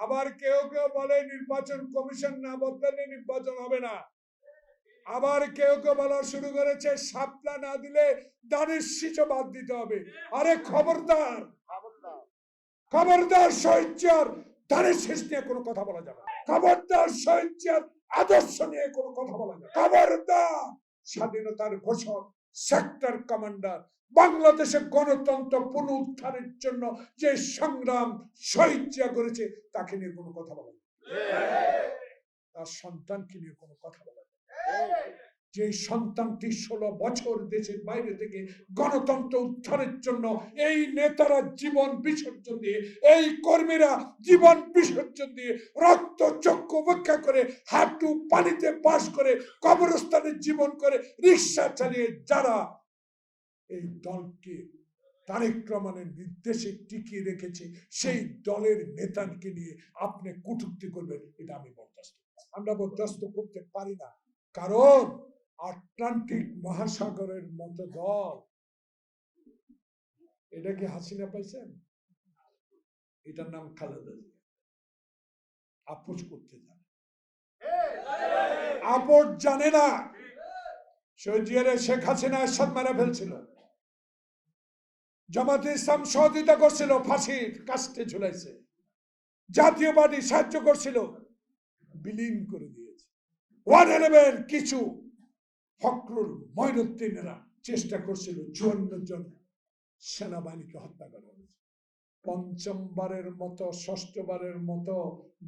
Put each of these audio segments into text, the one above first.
আবার কেউ কেউ বলে নির্বাচন কমিশন না বদলালে নির্বাচন হবে না। আবার কেউ কেউ বলা শুরু করেছে সাপলা না দিলে দানের শীষও বাদ দিতে হবে। আরে খবরদার! খবরদার শহীদার দানের শেষ নিয়ে কোনো কথা বলা যাবে। খবরদার শহীদার আদর্শ নিয়ে কোনো কথা বলা যাবে। খবরদার! স্বাধীনতার ঘোষক! সেক্টর কমান্ডার বাংলাদেশের গণতন্ত্র পুনরুদ্ধারের জন্য যে সংগ্রাম শহীদ করেছে তাকে নিয়ে কোনো কথা বলা তার সন্তানকে নিয়ে কোনো কথা বলা। যে সন্তানটি ষোলো বছর দেশের বাইরে থেকে গণতন্ত্র উদ্ধারের জন্য এই নেতারা জীবন বিসর্জন দিয়ে, এই কর্মীরা জীবন বিসর্জন দিয়ে রক্ত চক্ষু উপেক্ষা করে হাঁটু পানিতে বাস করে কবরস্থানে জীবন করে রিক্সা চালিয়ে যারা এই দলকে তারেক রহমানের নির্দেশে টিকিয়ে রেখেছে, সেই দলের নেতাকে নিয়ে আপনি কটূক্তি করবেন, এটা আমি বরদাস্ত আমরা বরদাস্ত করতে পারি না। কারণ আটলান্টিক মহাসাগরের মতো দল। এটা কি হাসিনা পাইছেন? এটার নাম খালেদা জিয়া। আপোষ করতে জানে। আপোষ জানে না। সজিয়ারে শেখ হাসিনা এরশাদ মেরে ফেলছিল। জামাতে ইসলাম সহযোগিতা করছিল ফাঁসির কাস্টে ঝুলাইছে। জাতীয় পার্টি সাহায্য করছিল, বিলীন করে দিয়েছে। ওয়ান কিছু ফখরুল ময়নুদ্দিনেরা চেষ্টা করছিল চুয়ান্ন জন সেনাবাহিনীকে হত্যা করা হয়েছে পঞ্চমবারের মতো ষষ্ঠবারের মতো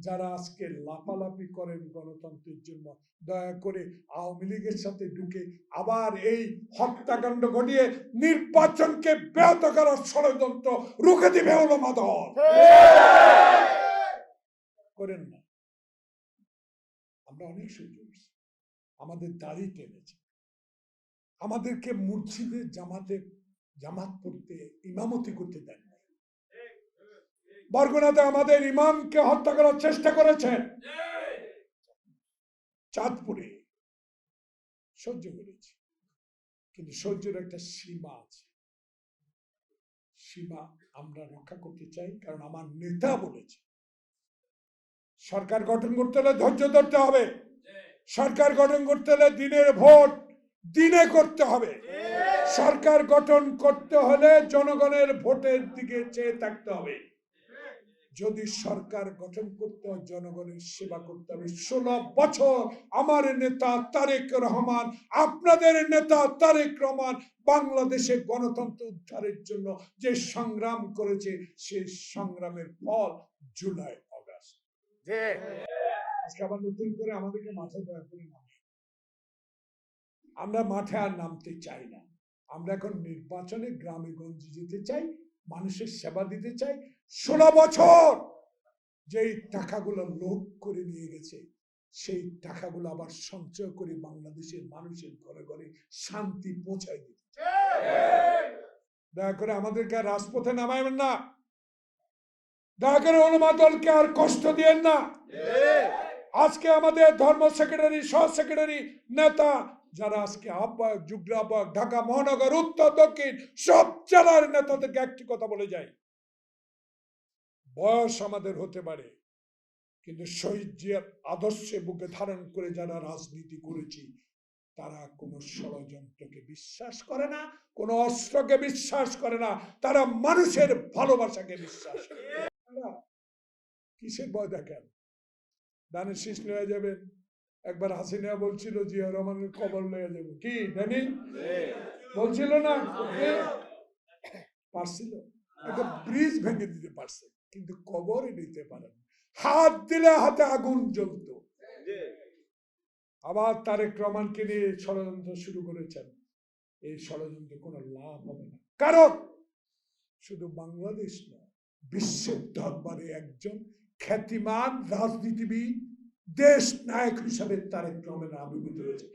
যারা আজকে লাফালাফি করেন গণতন্ত্রের জন্য, দয়া করে আওয়ামী লীগের সাথে ঢুকে আবার এই হত্যাকাণ্ড ঘটিয়ে নির্বাচনকে ব্যাহত করার ষড়যন্ত্র রুখে দিবে হলো করেন না। আমরা অনেক সুযোগ আমাদের দাড়ি টেনেছে। আমাদেরকে মসজিদে জামাতে, জামাত পড়তে, ইমামতি করতে দেন নাই। বরগুনাতে আমাদের ইমামকে হত্যা করার চেষ্টা করেছেন। চাঁদপুরে সহ্য করেছি। কিন্তু সহ্যের একটা সীমা আছে। সীমা আমরা রক্ষা করতে চাই, কারণ আমার নেতা বলেছে, সরকার গঠন করতে হলে ধৈর্য ধরতে হবে। সরকার গঠন করতে হলে দিনের ভোট দিনে করতে হবে। সরকার গঠন করতে হলে জনগণের ভোটের দিকে চেয়ে থাকতে হবে। যদি সরকার গঠন করতে হয় জনগণের সেবা করতে হবে। ষোলো বছর আমার নেতা তারেক রহমান আপনাদের নেতা তারেক রহমান বাংলাদেশে গণতন্ত্র উদ্ধারের জন্য যে সংগ্রাম করেছে সেই সংগ্রামের ফল জুলাই অগাস্ট। আজকে আবার নতুন করে আমাদেরকে মাঠে দয়া করে আমরা মাঠে আর নামতে চাই না। আমরা এখন নির্বাচনে গ্রামে গঞ্জে যেতে চাই, মানুষের সেবা দিতে চাই। ষোলো বছর যেই টাকাগুলো লোড করে নিয়ে গেছে, সেই টাকাগুলো আবার সঞ্চয় করে বাংলাদেশের মানুষের ঘরে ঘরে শান্তি পৌঁছায় দিতে দয়া করে আমাদেরকে আর রাজপথে নামাইবেন না। দয়া করে অনুমাদলকে আর কষ্ট দিয়েন না। আজকে আমাদের ধর্ম সেক্রেটারি সহ সেক্রেটারি নেতা, যারা আজকে আহ্বায়ক যুগ্ম আহ্বায়ক ঢাকা মহানগর, উত্তর, দক্ষিণ, সব জেলার নেতাদেরকে একটি কথা বলে যাই। বয়স আমাদের হতে পারে, কিন্তু শহীদ জিয়ার আদর্শে বুকে ধারণ করে যারা রাজনীতি করেছি, তারা কোনো ষড়যন্ত্রকে বিশ্বাস করে না, কোনো অস্ত্রকে বিশ্বাস করে না, তারা মানুষের ভালোবাসাকে বিশ্বাস করে কিসের ভয় দেখেন? দানের শীষ লয়ে যাবেন। একবার হাসিনা বলছিল জিয়া রহমানের কবর লয়ে যাব। কি জানি বলছিল না? পারছিল। একটা ব্রিজ ভেঙে দিতে পারছে কিন্তু কবরই নিতে পারেন হাত দিলে হাতে আগুন জ্বলতো। আবার তারেক রহমানকে নিয়ে ষড়যন্ত্র শুরু করেছেন। এই ষড়যন্ত্রে কোনো লাভ হবে না। কারণ শুধু বাংলাদেশ নয় বিশ্বের দরবারে একজন খ্যাতিমান রাজনীতিবিদ দেশ নায়ক হিসাবে তারেক রহমান আবির্ভূত হয়েছে।